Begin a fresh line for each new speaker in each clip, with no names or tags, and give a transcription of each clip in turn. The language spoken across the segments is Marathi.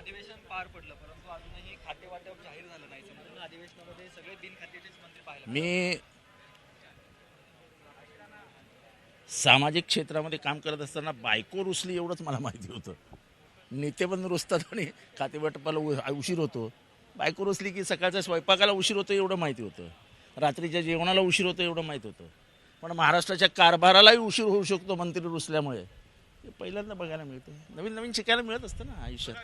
अधिवेशन पार पडलं परंतु अजूनही खाते वाटप जाहीर झालं नाही. संपूर्ण अधिवेशनामध्ये सगळे बिनखात्याचेच मंत्री पाहिले
मी सामाजिक क्षेत्रामध्ये काम करत असताना बायको रुसली एवढंच मला माहिती होतं. नेते पण रुसतात आणि खातेवाटपाला उशीर होतो. बायको रुसली की सकाळच्या स्वयंपाकाला उशीर होतो एवढं माहिती होतं. रात्रीच्या जेवणाला उशीर होतो एवढं माहीत होतं. पण महाराष्ट्राच्या कारभारालाही उशीर होऊ शकतो मंत्री रुसल्यामुळे. हे पहिल्यांदा बघायला मिळतं नवीन नवीन शिकायला मिळत असतं ना आयुष्यात.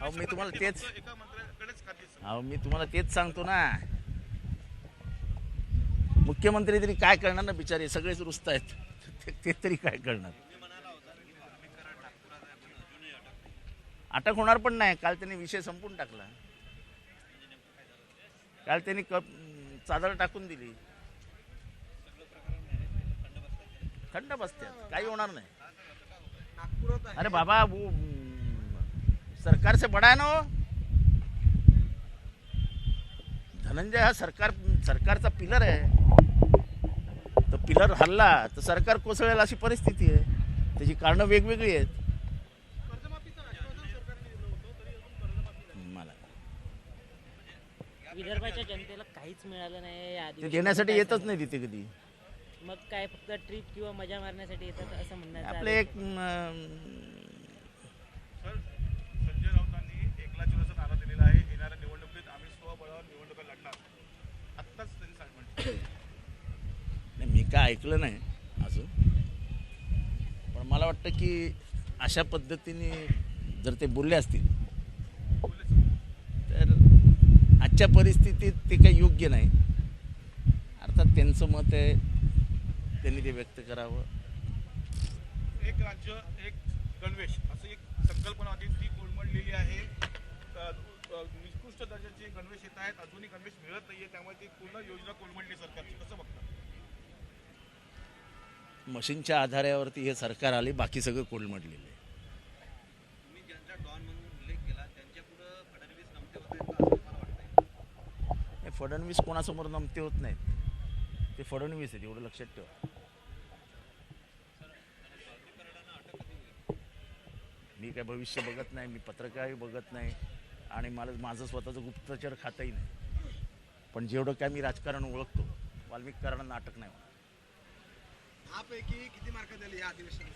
अहो, मी तुम्हाला तेच- अहो मी तुम्हाला तेच सांगतो ना. मुख्यमंत्री तरी काय करणार ना बिचारे? सगळेच रुसत आहेत. ते- ते तरी काय करणार? अटक होणार पण नाही. काल त्यांनी विषय संपून टाकला. काल त्यांनी कप चादर टाकून दिली. थंड बसतात काही होणार नाही. अरे बाबा वो सरकार से बडा है ना वो धनंजय हा सरकार सरकारचा पिलर आहे. तर पिलर हल्ला तर सरकार कोसळेल अशी परिस्थिती आहे. त्याची कारणं वेगवेगळी आहेत. मला.
विदर्भाच्या जनतेला काहीच मिळालं नाही
ते. देण्यासाठी येतच? नाही तिथे कधी.
मग काय फक्त ट्रिप किंवा मजा मारण्यासाठी येतात असं म्हणण्याचं
आपले एक
संजय राऊतांनी एकला नारा दिलेला आहे. येणाऱ्या निवडणुकीत आम्ही स्वबळावर निवडणुका लढणार. आत्ताच त्यांनी
नाही मी काय ऐकलं नाही अजून. पण मला वाटतं की अशा पद्धतीने जर ते बोलले असतील तर आजच्या परिस्थितीत ते काही योग्य नाही. अर्थात त्यांचं मत आहे त्यांनी ते व्यक्त करावं.
एक राज्य एक गणवेश असं एक संकल्पना होती. ती कोलमडलेली आहे. निकृष्ट दर्जाचे गणवेश येत आहेत. अजूनही गणवेश मिळत नाहीये. त्यामुळे ती पूर्ण योजना कोलमडली सरकारची. कसं बघता?
मशीनच्या आधारावरती हे सरकार आले बाकी सगळं कोलमडलेलं आहे.
तुम्ही ज्यांचा डॉन म्हणून उल्लेख केला त्यांच्या पुढे फडणवीस नमते होत आहेत का? असं मला वाटतंय?
हे फडणवीस कोणासमोर नमते होत नाहीत. ते फडणवीस आहेत एवढं लक्षात ठेवा. मी काय भविष्य बघत नाही मी पत्रकारही बघत नाही आणि मला माझं स्वतःचं गुप्तचर खातंही नाही. पण जेवढं काय मी राजकारण ओळखतो वाल्मिक कारण नाटक नाही होणार.
दहापैकी किती मार्क दिले या अधिवेशनात?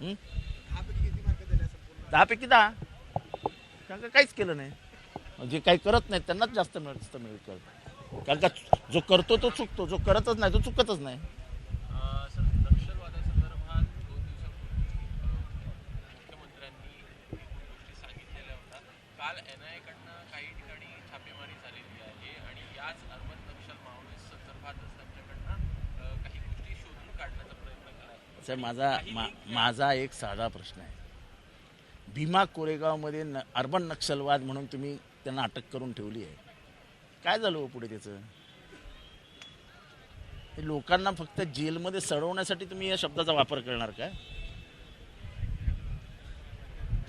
दहापैकी किती मार्क दिले संपूर्ण?
दहापैकी दहा. कारण काहीच केलं नाही. जे काही करत नाही त्यांनाच जास्त मिळत मिळत कारण का जो करतो तो चुकतो जो करतच नाही तो चुकतच नाही.
काल एन आय काही ठिकाणी छापेमारी झालेली आहे आणि याच अर्बन नक्षल माओवादी संदर्भातच त्यांच्याकडनं काही गोष्टी शोधून काढण्याचा प्रयत्न केला आहे.
साहेब माझा मा, माझा एक साधा प्रश्न आहे. भीमा कोरेगावमध्ये न अर्बन नक्षलवाद म्हणून तुम्ही त्यांना अटक करून ठेवली आहे. काय झालं हो पुढे त्याचं? हे लोकांना फक्त जेलमध्ये सडवण्यासाठी तुम्ही या शब्दाचा वापर करणार का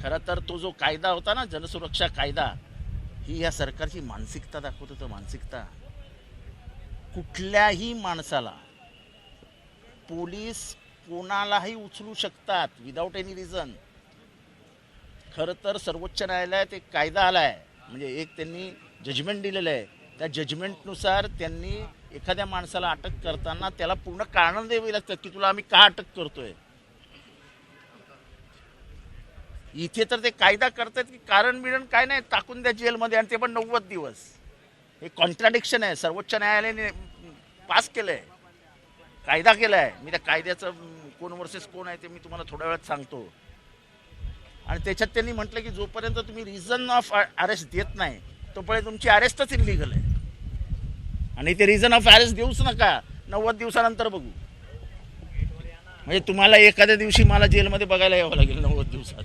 खरं तर तो जो कायदा होता ना जनसुरक्षा कायदा ही या सरकारची मानसिकता दाखवत होतं मानसिकता. कुठल्याही माणसाला पोलीस कोणालाही उचलू शकतात विदाऊट एनी रिझन खरं तर सर्वोच्च न्यायालयात एक कायदा आला आहे म्हणजे एक त्यांनी जजमेंट दिलेलं आहे. त्या जजमेंटनुसार त्यांनी एखाद्या माणसाला अटक करताना त्याला पूर्ण कारणं द्यावी लागतात की तुला आम्ही का अटक करतोय? इथे तर ते कायदा करतात की कारण बिरण काय नाही टाकून द्या जेलमध्ये आणि ते पण नव्वद दिवस. हे कॉन्ट्राडिक्शन आहे. सर्वोच्च न्यायालयाने पास केलं आहे कायदा केला आहे मी त्या कायद्याचं कोण वर्सेस कोण आहे ते मी तुम्हाला थोड्या वेळात सांगतो. आणि त्याच्यात त्यांनी म्हटलं की जोपर्यंत तुम्ही रिझन ऑफ अरेस्ट देत नाही तोपर्यंत तुमची अरेस्टच इलिगल आहे. आणि ते रिझन ऑफ अरेस्ट देऊच नका. नव्वद दिवसानंतर बघू. म्हणजे तुम्हाला एखाद्या दिवशी मला जेलमध्ये बघायला यावं लागेल नव्वद दिवसात.